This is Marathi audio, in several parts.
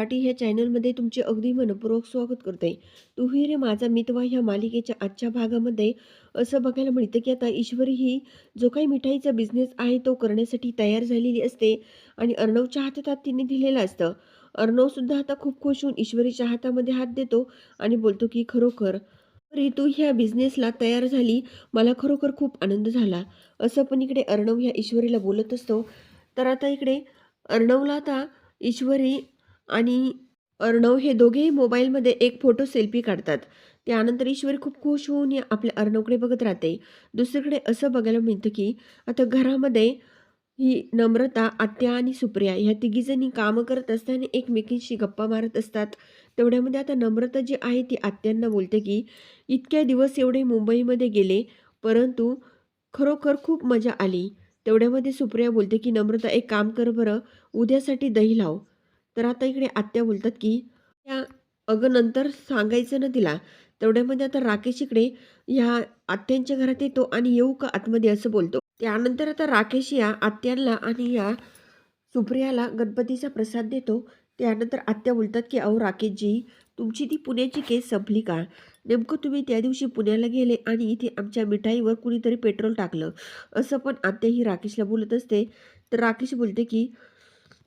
मराठी ह्या चॅनलमध्ये तुमचे अगदी मनपूर्वक स्वागत करते. तुही रे माझा मितवा ह्या मालिकेच्या आजच्या भागामध्ये असं बघायला मिळतं की आता ईश्वरी ही जो काही मिठाईचा बिझनेस आहे तो करण्यासाठी तयार झालेली असते आणि अर्णवच्या हातात तिने दिलेलं असतं. अर्णवसुद्धा आता खूप खुश होऊन ईश्वरीच्या हातामध्ये हात देतो आणि बोलतो की खरोखर री तू ह्या बिझनेसला तयार झाली मला खरोखर खूप आनंद झाला. असं पण इकडे अर्णव ह्या ईश्वरीला बोलत असतो. तर आता इकडे अर्णवला आता ईश्वरी आणि अर्णव हे दोघेही मोबाईलमध्ये एक फोटो सेल्फी काढतात. त्यानंतर ईश्वरी खूप खुश होऊन या आपल्या अर्णवकडे बघत राहते. दुसरीकडे असं बघायला मिळतं की आता घरामध्ये ही नम्रता आत्या आणि सुप्रिया ह्या तिघीजणी कामं करत असताना एकमेकींशी गप्पा मारत असतात. तेवढ्यामध्ये आता नम्रता जी आहे ती आत्यांना बोलते की इतक्या दिवस एवढे मुंबईमध्ये गेले परंतु खरोखर खूप मजा आली. तेवढ्यामध्ये सुप्रिया बोलते की नम्रता एक काम कर बरं उद्यासाठी दही लाव. तर आता इकडे आत्या बोलतात की त्या अगं नंतर सांगायचं ना तिला तेवढ्यामध्ये आता राकेश इकडे ह्या आत्यांच्या घरात येतो आणि येऊ का आतमध्ये? असं बोलतो. त्यानंतर आता राकेश या आत्यांना आणि या सुप्रियाला गणपतीचा प्रसाद देतो. त्यानंतर आत्या बोलतात की अहो राकेशजी तुमची ती पुण्याची केस संपली का? नेमकं तुम्ही त्या दिवशी पुण्याला गेले आणि इथे आमच्या मिठाईवर कुणीतरी पेट्रोल टाकलं. असं पण आत्या ही राकेशला बोलत असते. तर राकेश बोलते की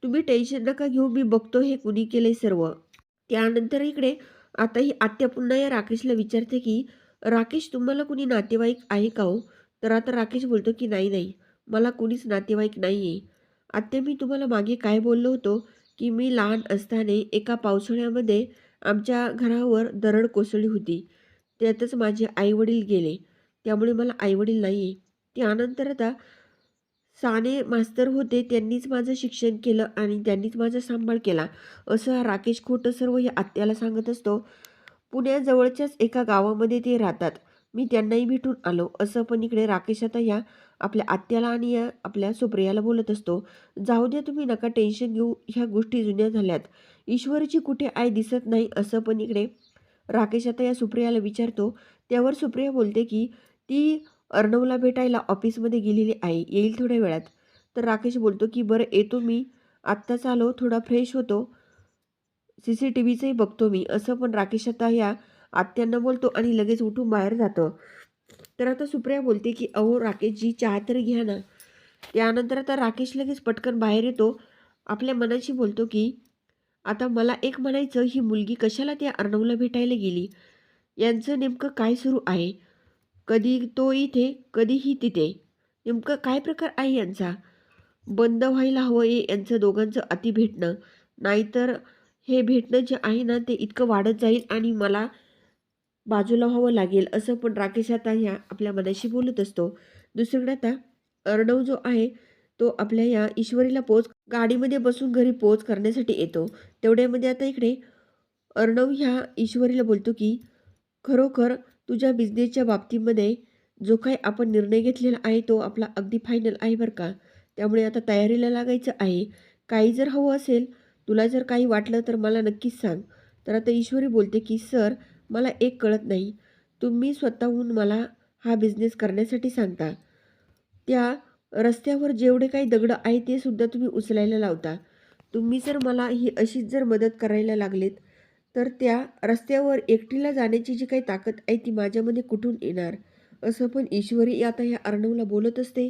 तुम्ही टेन्शन नका घेऊ मी बघतो हे कुणी केले सर्व. त्यानंतर इकडे आता ही आत्या पुन्हा या राकेशला विचारते की राकेश तुम्हाला कुणी नातेवाईक आहे का हो? तर आता राकेश बोलतो की नाही नाही मला कुणीच नातेवाईक नाही आहे आत्या मी तुम्हाला मागे काय बोललो होतो की मी लहान असताना एका पावसाळ्यामध्ये आमच्या घरावर दरड कोसळली होती. त्यातच माझे आईवडील गेले. त्यामुळे मला आईवडील नाही आहे त्यानंतर आता साने मास्तर होते त्यांनीच माझं शिक्षण केलं आणि त्यांनीच माझा सांभाळ केला. असं हा राकेश खोटं सर्व या आत्याला सांगत असतो. पुण्याजवळच्याच एका गावामध्ये ते राहतात. मी त्यांनाही भेटून आलो. असं पण इकडे राकेश आता या आपल्या आत्याला आणि या आपल्या सुप्रियाला बोलत असतो. जाऊ द्या तुम्ही नका टेन्शन घेऊ. ह्या गोष्टी जुन्या झाल्यात. ईश्वरची कुठे आई दिसत नाही असं पण इकडे राकेश आता या सुप्रियाला विचारतो. त्यावर सुप्रिया बोलते की ती अर्णवला भेटायला ऑफिसमध्ये गेलेली आहे येईल थोड्या वेळात. तर राकेश बोलतो की बरं येतो मी. आत्ताच आलो थोडा फ्रेश होतो. सी सी टी व्हीचंही बघतो मी. असं पण राकेश आता या आत्यांना बोलतो आणि लगेच उठून बाहेर जातो. तर आता सुप्रिया बोलते की अहो राकेशजी चहा तरी घ्या ना. त्यानंतर आता राकेश लगेच पटकन बाहेर येतो. आपल्या मनाशी बोलतो की आता मला एक म्हणायचं ही मुलगी कशाला त्या अर्णवला भेटायला गेली? यांचं नेमकं काय सुरू आहे? कधी तो इथे कधीही तिथे. नेमकं काय प्रकार आहे यांचा? बंद व्हायला हवं आहे यांचं दोघांचं अति भेटणं. नाहीतर हे भेटणं जे आहे ना ते इतकं वाढत जाईल आणि मला बाजूला व्हावं लागेल असं पण राकेश आता ह्या आपल्या मनाशी बोलत असतो. दुसरीकडे आता अर्णव जो आहे तो आपल्या या ईश्वरीला पोच गाडीमध्ये बसून घरी पोच करण्यासाठी येतो. तेवढ्यामध्ये आता इकडे अर्णव ह्या ईश्वरीला बोलतो की खरोखर तुझ्या बिझनेसच्या बाबतीमध्ये जो काही आपण निर्णय घेतलेला आहे तो आपला अगदी फायनल आहे बरं का. त्यामुळे आता तयारीला लागायचं आहे. काही जर हवं असेल तुला जर काही वाटलं तर मला नक्कीच सांग. तर आता ईश्वरी बोलते की सर मला एक कळत नाही. तुम्ही स्वतःहून मला हा बिझनेस करण्यासाठी सांगता. त्या रस्त्यावर जेवढे काही दगडं आहे ते सुद्धा तुम्ही उचलायला लावता. तुम्ही जर मला ही अशीच जर मदत करायला लागलेत तर त्या रस्त्यावर एकटीला जाण्याची जी काही ताकद आहे ती माझ्यामध्ये कुठून येणार? असं पण ईश्वरी आता ह्या अर्णवला बोलत असते.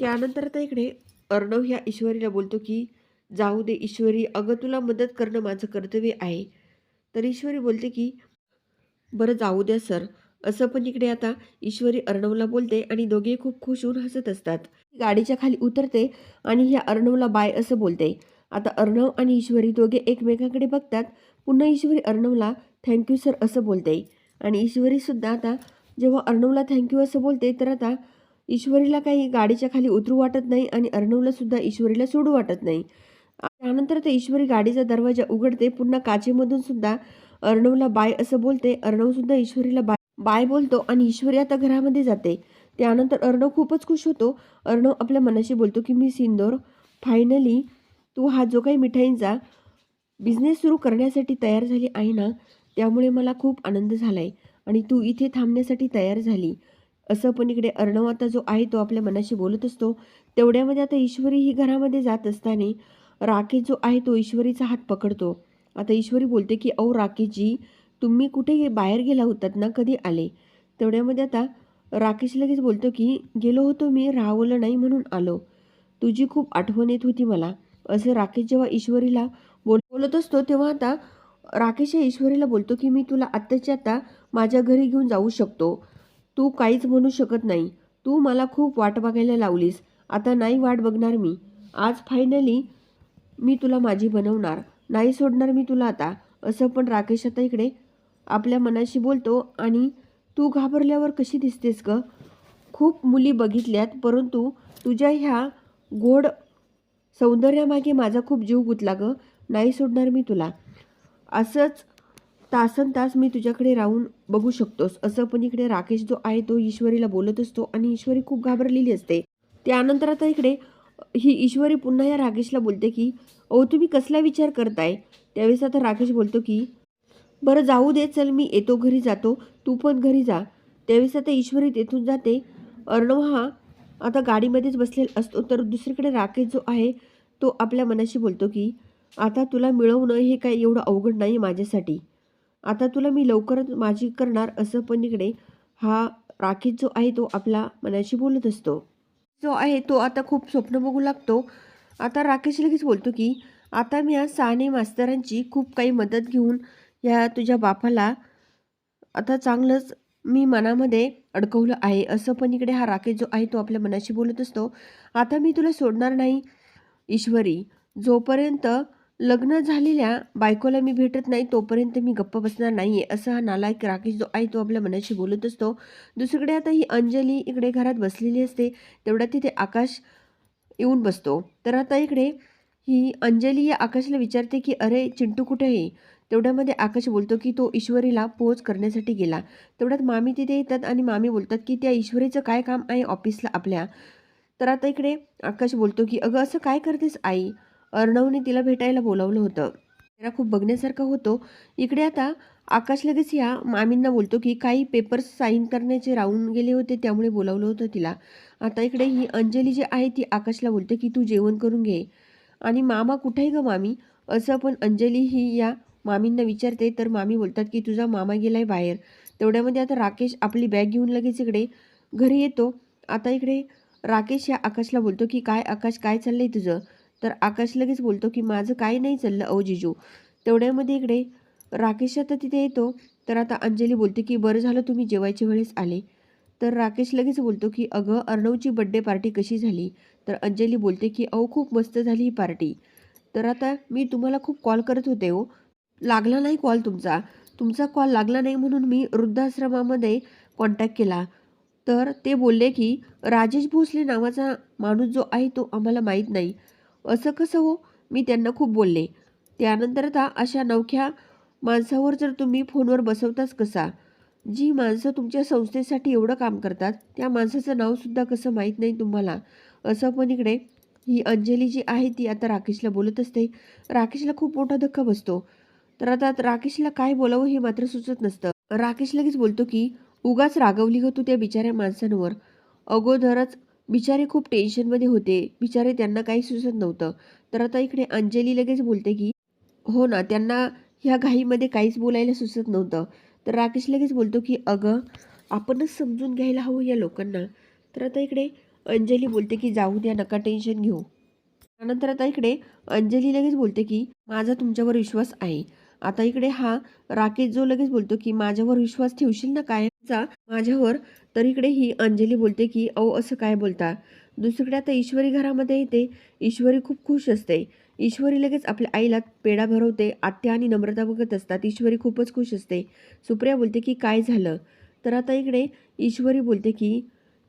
त्यानंतर आता इकडे अर्णव ह्या ईश्वरीला बोलतो की जाऊ दे ईश्वरी अगं तुला मदत करणं माझं कर्तव्य आहे. तर ईश्वरी बोलते की बरं जाऊ द्या सर. असं पण इकडे आता ईश्वरी अर्णवला बोलते आणि दोघे खूप खुश होऊन हसत असतात. गाडीच्या खाली उतरते आणि ह्या अर्णवला बाय असं बोलते. आता अर्णव आणि ईश्वरी दोघे एकमेकांकडे बघतात पुन्हा ईश्वरी अर्णवला थँक्यू सर असं बोलते. आणि ईश्वरीसुद्धा आता जेव्हा अर्णवला थँक्यू असं बोलते तर आता ईश्वरीला काही गाडीच्या खाली उतरू वाटत नाही आणि अर्णवलासुद्धा ईश्वरीला सोडू वाटत नाही. त्यानंतर ते ईश्वरी गाडीचा दरवाजा उघडते पुन्हा काचेमधून सुद्धा अर्णवला बाय असं बोलते. अर्णवसुद्धा ईश्वरीला बाय बाय बोलतो आणि ईश्वरी आता घरामध्ये जाते. त्यानंतर अर्णव खूपच खुश होतो. अर्णव आपल्या मनाशी बोलतो की मी सिंदोर फायनली तू हा जो काही मिठाईंचा बिझनेस सुरू करण्यासाठी तयार झाली आहे ना त्यामुळे मला खूप आनंद झाला आहे आणि तू इथे थांबण्यासाठी तयार झाली. असं पण इकडे अर्णव आता जो आहे तो आपल्या मनाशी बोलत असतो. तेवढ्यामध्ये आता ईश्वरी ही घरामध्ये जात असताना राकेश जो आहे तो ईश्वरीचा हात पकडतो. आता ईश्वरी बोलते की अहो राकेशजी तुम्ही कुठे बाहेर गेला होतात ना कधी आले? तेवढ्यामध्ये आता राकेश लगेच बोलतो की गेलो होतो मी राहवलं नाही म्हणून आलो. तुझी खूप आठवण येत होती मला. असं राकेश जेव्हा ईश्वरीला बोलत असतो तेव्हा आता राकेश या ईश्वरीला बोलतो की मी तुला आत्ताच्या आता माझ्या घरी घेऊन जाऊ शकतो. तू काहीच म्हणू शकत नाही. तू मला खूप वाट बघायला लावलीस. आता नाही वाट बघणार मी. आज फायनली मी तुला माझी बनवणार. नाही सोडणार मी तुला आता. असं पण राकेश आता इकडे आपल्या मनाशी बोलतो. आणि तू घाबरल्यावर कशी दिसतेस ग? खूप मुली बघितल्यात परंतु तुझ्या ह्या गोड सौंदर्यामागे माझा खूप जीव गुतला ग. नाही सोडणार मी तुला. असंच तासन तास मी तुझ्याकडे राहून बघू शकतोस. असं पण इकडे राकेश जो आहे तो ईश्वरीला बोलत असतो आणि ईश्वरी खूप घाबरलेली असते. त्यानंतर आता इकडे ही ईश्वरी पुन्हा या राकेशला बोलते की अहो तुम्ही कसला विचार करताय? त्यावेळेस आता राकेश बोलतो की बरं जाऊ दे चल मी येतो घरी जातो. तू पण घरी जा. त्यावेळेस आता ईश्वरी तेथून जाते. अर्णव हा आता गाडीमध्येच बसलेला असतो. तर दुसरीकडे राकेश जो आहे तो आपल्या मनाशी बोलतो की आता तुला मिळवणं हे काय एवढं अवघड नाही माझ्यासाठी. आता तुला मी लवकरच माझी करणार असं पण इकडे हा राकेश जो आहे तो आपला मनाशी बोलत असतो. जो आहे तो आता खूप स्वप्न बघू लागतो. आता राकेश लगेच बोलतो की आता मी आज साने मास्तरांची खूप काही मदत घेऊन या तुझ्या बापाला आता चांगलंच मी मनामध्ये अडकवलं आहे असं पण इकडे हा राकेश जो आहे तो आपल्या मनाशी बोलत असतो. आता मी तुला सोडणार नाही ईश्वरी. जोपर्यंत लग्न झालेल्या बायकोला मी भेटत नाही तोपर्यंत मी गप्प बसणार नाही आहे असं हा नालायक राकेश जो आहे तो आपल्या मनाशी बोलत असतो. दुसरीकडे आता ही अंजली इकडे घरात बसलेली असते तेवढ्यात तिथे आकाश येऊन बसतो. तर आता इकडे ही अंजली या आकाशला विचारते की अरे चिंटू कुठे आहे? तेवढ्यामध्ये आकाश बोलतो की तो ईश्वरीला पोच करण्यासाठी गेला. तेवढ्यात मामी तिथे येतात आणि मामी बोलतात की त्या ईश्वरीचं काय काम आहे ऑफिसला आपल्या? तर आता इकडे आकाश बोलतो की अगं असं काय करतेस आई? अर्णवने तिला भेटायला बोलावलं होतं. त्याला खूप बघण्यासारखं होतो. इकडे आता आकाश लगेच या मामींना बोलतो की काही पेपर्स साईन करण्याचे राहून गेले होते त्यामुळे बोलावलं होतं तिला. आता इकडे ही अंजली जी आहे ती आकाशला बोलते की तू जेवण करून घे. आणि मामा कुठे आहे ग मामी? असं पण अंजली ही या मामींना विचारते. तर मामी बोलतात की तुझा मामा गेलाय बाहेर. तेवढ्यामध्ये आता राकेश आपली बॅग घेऊन लगेच इकडे घरी येतो. आता इकडे राकेश या आकाशला बोलतो की काय आकाश काय चाललंय तुझं? तर आकाश लगेच बोलतो की माझं काय नाही चाललं अहो तेवढ्यामध्ये इकडे राकेश आता तिथे येतो. तर आता अंजली बोलते की बरं झालं तुम्ही जेवायच्या वेळेस आले. तर राकेश लगेच बोलतो की अगं अर्णवची बड्डे पार्टी कशी झाली? तर अंजली बोलते की अहो खूप मस्त झाली ही पार्टी तर आता मी तुम्हाला खूप कॉल करत होते हो. लागला नाही कॉल तुमचा. तुमचा कॉल लागला नाही म्हणून मी वृद्धाश्रमामध्ये कॉन्टॅक्ट केला. तर ते बोलले की राजेश भोसले नावाचा माणूस जो आहे तो आम्हाला माहीत नाही. असं कसं हो? मी त्यांना खूप बोलले. त्यानंतर आता अशा नवख्या माणसावर जर तुम्ही फोनवर बसवताच कसा? जी माणसं तुमच्या संस्थेसाठी एवढं काम करतात त्या माणसाचं नावसुद्धा कसं माहीत नाही तुम्हाला? असं पण इकडे ही अंजली जी आहे ती आता राकेशला बोलत असते. राकेशला खूप मोठा धक्का बसतो. तर आता राकेशला काय बोलावं हे मात्र सुचत नसतं. राकेश लगेच बोलतो की उगाच रागवली ग तू त्या बिचाऱ्या माणसांवर. अगोदरच बिचारे खूप टेन्शनमध्ये होते. बिचारे त्यांना काही सुचत नव्हतं. तर आता इकडे अंजली लगेच बोलते की हो ना त्यांना ह्या घाईमध्ये काहीच बोलायला सुचत नव्हतं. तर राकेश लगेच बोलतो की अगं आपणच समजून घ्यायला हवं या लोकांना. तर आता इकडे अंजली बोलते की जाऊ द्या नका टेन्शन घेऊ. त्यानंतर आता इकडे अंजली लगेच बोलते की माझा तुमच्यावर विश्वास आहे. आता इकडे हा राकेश जो लगेच बोलतो की माझ्यावर विश्वास ठेवशील ना कायमचा माझ्यावर तर इकडे ही अंजली बोलते की अहो असं काय बोलता? दुसरीकडे आता ईश्वरी घरामध्ये येते. ईश्वरी खूप खुश असते. ईश्वरी लगेच आपल्या आईला पेढा भरवते. आत्या आणि नम्रता बघत असतात. ईश्वरी खूपच खुश असते. सुप्रिया बोलते की काय झालं? तर आता इकडे ईश्वरी बोलते की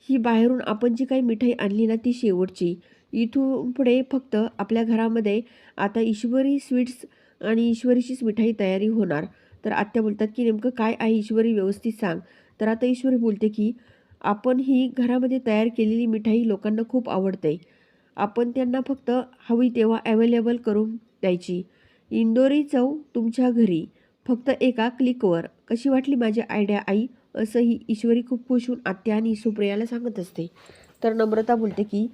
ही बाहेरून आपण जी काही मिठाई आणली ना ती शेवटची. इथून पुढे फक्त आपल्या घरामध्ये आता ईश्वरी स्वीट्स आणि ईश्वरीचीच मिठाई तयारी होणार. तर आत्या बोलतात की नेमकं काय आहे ईश्वरी? व्यवस्थित सांग. तर आता ईश्वरी बोलते की आपण ही घरामध्ये तयार केलेली मिठाई लोकांना खूप आवडते. आपण त्यांना फक्त हवी तेव्हा अवेलेबल करून द्यायची. इंदोरी चव तुमच्या घरी. फक्त एका क्लिकवर. कशी वाटली माझी आयडिया आई? असं ही ईश्वरी खूप खुश होऊन आत्या आणि सुप्रियाला सांगत असते. तर नम्रता बोलते की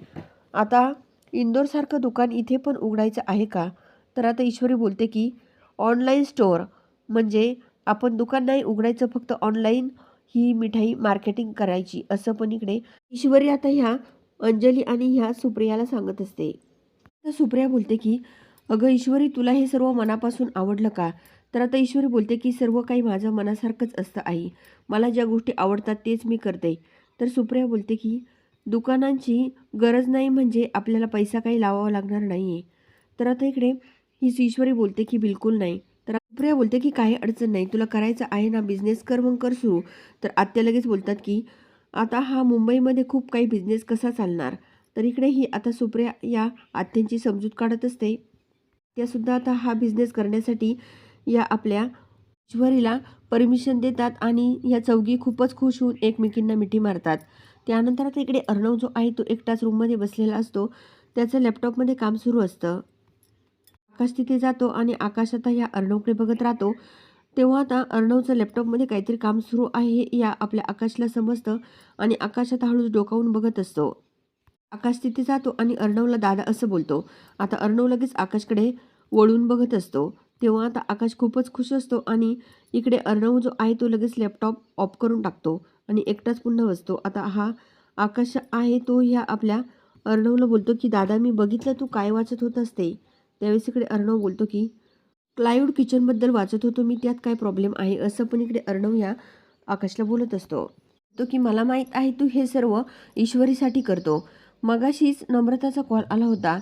आता इंदोरसारखं दुकान इथे पण उघडायचं आहे का? तर आता ईश्वरी बोलते की ऑनलाईन स्टोअर म्हणजे आपण दुकान नाही उघडायचं फक्त ऑनलाईन ही मिठाई मार्केटिंग करायची. असं पण इकडे ईश्वरी आता ह्या अंजली आणि ह्या सुप्रियाला सांगत असते. तर सुप्रिया बोलते की अगं ईश्वरी तुला हे सर्व मनापासून आवडलं का? तर आता ईश्वरी बोलते की सर्व काही माझं मनासारखंच असतं आई. मला ज्या गोष्टी आवडतात तेच मी करते. तर सुप्रिया बोलते की दुकानांची गरज नाही म्हणजे आपल्याला पैसा काही लावावा लागणार नाही आहे तर आता इकडे ही ईश्वरी बोलते की बिलकुल नाही. तर सुप्रिया बोलते की काही अडचण नाही तुला करायचं आहे ना बिझनेस कर मग कर सुरू. तर आत्या लगेच बोलतात की आता हा मुंबईमध्ये खूप काही बिझनेस कसा चालणार? तर इकडे ही आता सुप्रिया या आत्यांची समजूत काढत असते. त्यासुद्धा आता हा बिझनेस करण्यासाठी या आपल्या ईश्वरीला परमिशन देतात आणि या चौघी खूपच खुश होऊन एकमेकींना मिठी मारतात. त्यानंतर आता इकडे अर्णव जो आहे तो एकटाच रूममध्ये बसलेला असतो. त्याचं लॅपटॉपमध्ये काम सुरू असतं. आकाश तिथे जातो आणि आकाश आता या अर्णवकडे बघत राहतो तेव्हा आता अर्णवचं लॅपटॉपमध्ये काहीतरी काम सुरू आहे हे या आपल्या आकाशला समजतं आणि आकाश आता हळूच डोकावून बघत असतो. आकाश तिथे जातो आणि अर्णवला दादा असं बोलतो. आता अर्णव लगेच आकाशकडे वळून बघत असतो. तेव्हा आता आकाश खूपच खुश असतो आणि इकडे अर्णव जो आहे तो लगेच लॅपटॉप ऑफ करून टाकतो आणि एकटाच पुन्हा बसतो. आता हा आकाश आहे तो ह्या आपल्या अर्णवला बोलतो की दादा मी बघितलं तू काय वाचत होत असते त्यावेळेस इकडे अर्णव बोलतो की क्लायवूड किचनबद्दल वाचत होतो मी त्यात काय प्रॉब्लेम आहे? असं पण इकडे अर्णव या आकाशला बोलत असतो. तो की मला माहीत आहे तू हे सर्व ईश्वरीसाठी करतो. मगाशीच नम्रताचा कॉल आला होता.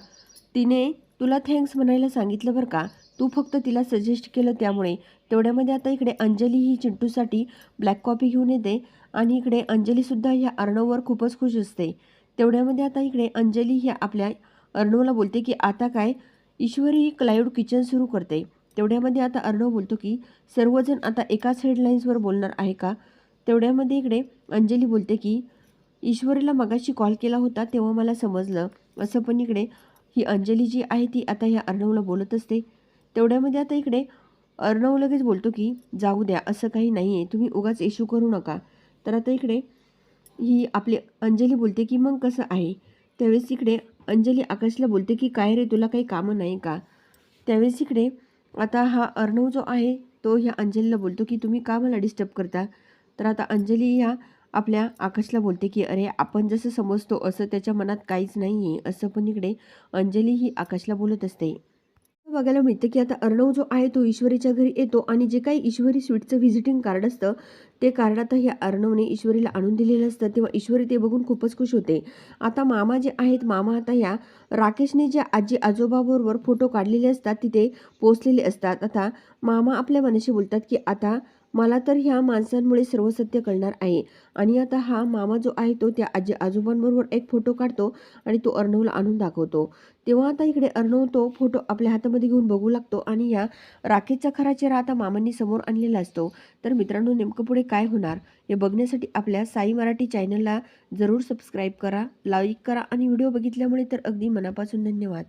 तिने तुला थँक्स म्हणायला सांगितलं बरं का? तू फक्त तिला सजेस्ट केलं त्यामुळे. तेवढ्यामध्ये आता इकडे अंजली ही चिंटूसाठी ब्लॅक कॉपी घेऊन येते आणि इकडे अंजलीसुद्धा ह्या अर्णववर खूपच खुश असते. तेवढ्यामध्ये आता इकडे अंजली ह्या आपल्या अर्णवला बोलते की आता काय? ईश्वरी ही क्लायवूड किचन सुरू करते. तेवढ्यामध्ये आता अर्णव बोलतो की सर्वजण आता एकाच हेडलाईन्सवर बोलणार आहे का? तेवढ्यामध्ये इकडे अंजली बोलते की ईश्वरीला मगाशी कॉल केला होता तेव्हा मला समजलं. असं पण इकडे ही अंजली जी आहे ती आता ह्या अर्णवला बोलत असते. तेवढ्यामध्ये आता इकडे अर्णव लगेच बोलतो की जाऊ द्या असं काही नाही आहे तुम्ही उगाच इश्यू करू नका. तर आता इकडे ही आपली अंजली बोलते की मग कसं आहे? त्यावेळेस इकडे अंजली आकाशला बोलते की काय रे तुला काही कामं नाही का? त्यावेळेस इकडे आता हा अर्णव जो आहे तो ह्या अंजलीला बोलतो की तुम्ही का मला डिस्टर्ब करता? तर आता अंजली ह्या आपल्या आकाशला बोलते की अरे आपण जसं समजतो असं त्याच्या मनात काहीच नाही आहे असं पण इकडे अंजली ही आकाशला बोलत असते. बघायला मिळतं की आता अर्णव जो आहे तो ईश्वरीच्या घरी येतो आणि जे काही ईश्वरी स्वीटचं व्हिजिटिंग कार्ड असतं ते कार्ड आता ह्या अर्णवने ईश्वरीला आणून दिलेलं असतं. तेव्हा ईश्वरी ते बघून खूपच खुश होते. आता मामा जे आहेत मामा आता ह्या राकेशने ज्या आजी आजोबाबरोबर फोटो काढलेले असतात तिथे पोचलेले असतात. आता मामा आपल्या मनाशी बोलतात की आता मला तर ह्या माणसांमुळे सर्व सत्य कळणार आहे. आणि आता हा मामा जो आहे तो त्या आजी आजोबांबरोबर एक फोटो काढतो आणि तो अर्णवला आणून दाखवतो. तेव्हा आता इकडे अर्णव तो फोटो आपल्या हातामध्ये घेऊन बघू लागतो आणि या राकेशचा खरा चेहरा आता मामांनी समोर आणलेला असतो. तर मित्रांनो नेमकं पुढे काय होणार? हे बघण्यासाठी आपल्या साई मराठी चॅनलला जरूर सबस्क्राईब करा लाईक करा आणि व्हिडिओ बघितल्यामुळे तर अगदी मनापासून धन्यवाद.